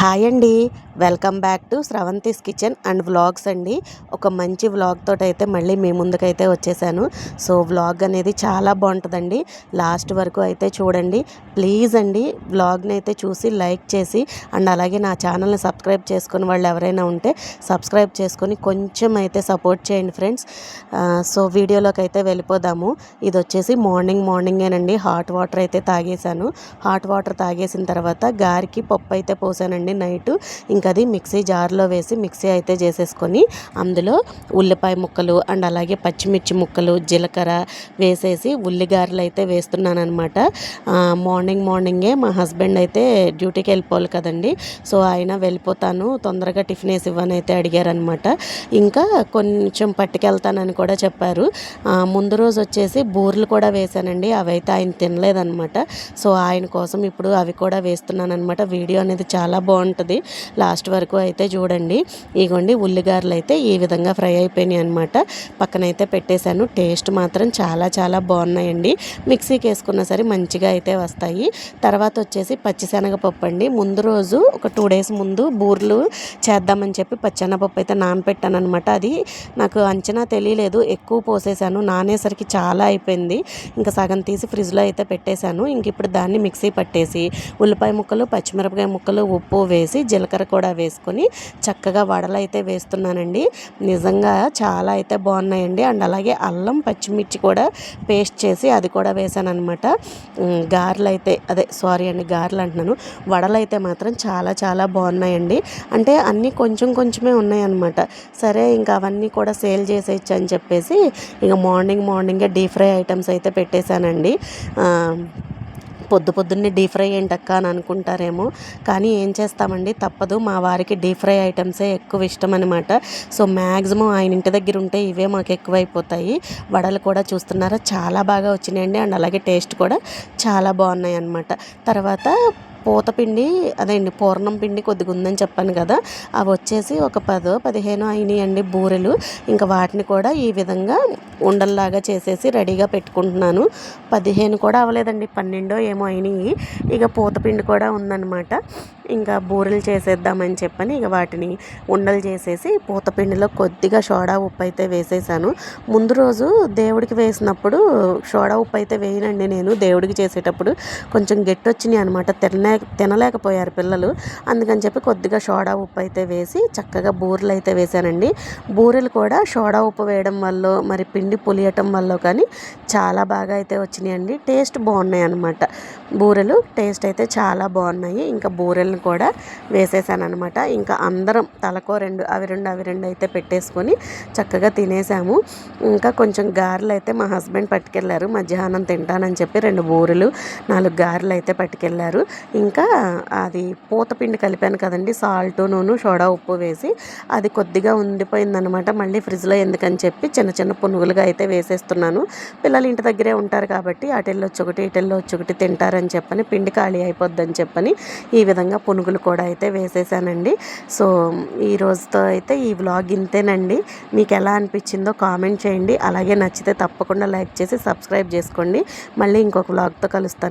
Hi అండి. Welcome back to Sravanthi's kitchen and vlogs అండి. ఒక మంచి వ్లాగ్ తోటి అయితే మళ్ళీ మీ ముందుకైతే వచ్చేసాను. సో వ్లాగ్ అనేది చాలా బాగుంటుందండి. లాస్ట్ వరకు అయితే చూడండి. ప్లీజ్ అండి వ్లాగ్ని అయితే చూసి లైక్ చేసి అండ్ అలాగే నా ఛానల్ని సబ్స్క్రైబ్ చేసుకుని వాళ్ళు ఎవరైనా ఉంటే సబ్స్క్రైబ్ చేసుకొని కొంచెం అయితే సపోర్ట్ చేయండి ఫ్రెండ్స్. సో వీడియోలోకి అయితే వెళ్ళిపోదాము. ఇది వచ్చేసి మార్నింగ్ మార్నింగేనండి. హాట్ వాటర్ అయితే తాగేశాను. హాట్ వాటర్ తాగేసిన తర్వాత గారికి పప్పు అయితే పోసానండి. అండి నైట్ ఇంకా అది మిక్సీ జార్లో వేసి మిక్సీ అయితే చేసేసుకొని అందులో ఉల్లిపాయ ముక్కలు అండ్ అలాగే పచ్చిమిర్చి ముక్కలు జీలకర్ర వేసేసి ఉల్లిగారెలు అయితే వేస్తున్నాను అనమాట మార్నింగ్ మార్నింగే మా హస్బెండ్ అయితే డ్యూటీకి వెళ్ళిపోవాలి కదండి. సో ఆయన వెళ్ళిపోతాను. తొందరగా టిఫిన్ వేసి ఇవ్వని అయితే అడిగారనమాట ఇంకా కొంచెం పట్టుకెళ్తానని కూడా చెప్పారు. ముందు రోజు వచ్చేసి బూరెలు కూడా వేశానండి అవి అయితే ఆయన తినలేదనమాట సో ఆయన కోసం ఇప్పుడు అవి కూడా వేస్తున్నాను అనమాట వీడియో అనేది చాలా బాగుంది బాగుంటుంది. లాస్ట్ వరకు అయితే చూడండి. ఇగోండి ఉల్లిగారలు అయితే ఈ విధంగా ఫ్రై అయిపోయినాయి అనమాట పక్కనైతే పెట్టేశాను. టేస్ట్ మాత్రం చాలా చాలా బాగున్నాయండి. మిక్సీకి వేసుకున్నా సరే మంచిగా అయితే వస్తాయి. తర్వాత వచ్చేసి పచ్చిశనగపప్పు అండి. ముందు రోజు ఒక టూ డేస్ ముందు బూర్లు చేద్దామని చెప్పి పచ్చిశనగపప్పు అయితే నానపెట్టాను అనమాట అది నాకు అంచనా తెలియలేదు. ఎక్కువ పోసేసాను నానేసరికి చాలా అయిపోయింది. ఇంకా సగం తీసి ఫ్రిడ్జ్లో అయితే పెట్టేశాను. ఇంక ఇప్పుడు దాన్ని మిక్సీ పట్టేసి ఉల్లిపాయ ముక్కలు పచ్చిమిరపకాయ ముక్కలు ఉప్పు వేసి జీలకర్ర కూడా వేసుకొని చక్కగా వడలు అయితే వేస్తున్నానండి. నిజంగా చాలా అయితే బాగున్నాయండి. అండ్ అలాగే అల్లం పచ్చిమిర్చి కూడా పేస్ట్ చేసి అది కూడా వేసాను అనమాట గారెలు అయితే అదే సారీ అండి గారెలు అంటున్నాను. వడలు అయితే మాత్రం చాలా చాలా బాగున్నాయండి. అంటే అన్నీ కొంచెం కొంచెమే ఉన్నాయన్నమాట. సరే ఇంకా అవన్నీ కూడా సేల్ చేసేయచ్చు అని చెప్పేసి ఇక మార్నింగ్ మార్నింగే డీప్ ఫ్రై ఐటమ్స్ అయితే పెట్టేశానండి. పొద్దు పొద్దున్నే డీప్ ఫ్రై ఏంటక్క అని అనుకుంటారేమో. కానీ ఏం చేస్తామండి? తప్పదు. మా వారికి డీప్ ఫ్రై ఐటమ్సే ఎక్కువ ఇష్టం అనమాట సో మ్యాక్సిమం ఆయన ఇంటి దగ్గర ఉంటే ఇవే మాకు ఎక్కువైపోతాయి. వడలు కూడా చూస్తున్నారా? చాలా బాగా వచ్చినాయండి. అండ్ అలాగే టేస్ట్ కూడా చాలా బాగున్నాయి అనమాట తర్వాత పూతపిండి అదేండి పూర్ణం పిండి కొద్దిగా ఉందని చెప్పాను కదా అవి వచ్చేసి ఒక పదో పదిహేను అయినాయండి బూరెలు. ఇంకా వాటిని కూడా ఈ విధంగా ఉండల్లాగా చేసేసి రెడీగా పెట్టుకుంటున్నాను. పదిహేను కూడా అవ్వలేదండి పన్నెండో ఏమో అయినాయి. ఇక పూతపిండి కూడా ఉందన్నమాట. ఇంకా బూరెలు చేసేద్దామని చెప్పని ఇక వాటిని ఉండలు చేసేసి పూతపిండిలో కొద్దిగా సోడా ఉప్పు అయితే వేసేసాను. ముందు రోజు దేవుడికి వేసినప్పుడు సోడా ఉప్పు అయితే వేయనండి నేను దేవుడికి చేసేటప్పుడు. కొంచెం గట్టి వచ్చినాయి అనమాట తెల్లనే తినలేకపోయారు పిల్లలు. అందుకని చెప్పి కొద్దిగా సోడా ఉప్పు అయితే వేసి చక్కగా బూరెలు అయితే వేసానండి బూరెలు కూడా సోడా ఉప్పు వేయడం వల్ల మరి పిండి పులియటం వల్ల కానీ చాలా బాగా అయితే వచ్చినాయండి. టేస్ట్ బాగున్నాయి అనమాట బూరెలు టేస్ట్ అయితే చాలా బాగున్నాయి. ఇంకా బూరెలను కూడా వేసేసాను అనమాట ఇంకా అందరం తలకో రెండు అవి రెండు అవి రెండు అయితే పెట్టేసుకొని చక్కగా తినేసాము. ఇంకా కొంచెం గారెలు అయితే మా హస్బెండ్ పట్టుకెళ్ళారు. మధ్యాహ్నం తింటానని చెప్పి రెండు బూరెలు నాలుగు గారెలు అయితే పట్టుకెళ్ళారు. ఇంకా అది పూతపిండి కలిపాను కదండి. సాల్ట్ నూనె సోడా ఉప్పు వేసి అది కొద్దిగా ఉండిపోయిందనమాట మళ్ళీ ఫ్రిడ్జ్లో ఎందుకని చెప్పి చిన్న చిన్న పునుగులుగా అయితే వేసేస్తున్నాను. పిల్లలు ఇంటి దగ్గరే ఉంటారు కాబట్టి అటెల్లో ఒకటి ఇటెల్లో వచ్చి ఒకటి తింటారని చెప్పని పిండి ఖాళీ అయిపోద్దని చెప్పని ఈ విధంగా పునుగులు కూడా అయితే వేసేసానండి. సో ఈ రోజుతో అయితే ఈ వ్లాగ్ ఇంతేనండి. మీకు ఎలా అనిపించిందో కామెంట్ చేయండి. అలాగే నచ్చితే తప్పకుండా లైక్ చేసి సబ్స్క్రైబ్ చేసుకోండి. మళ్ళీ ఇంకొక వ్లాగ్తో కలుస్తాను.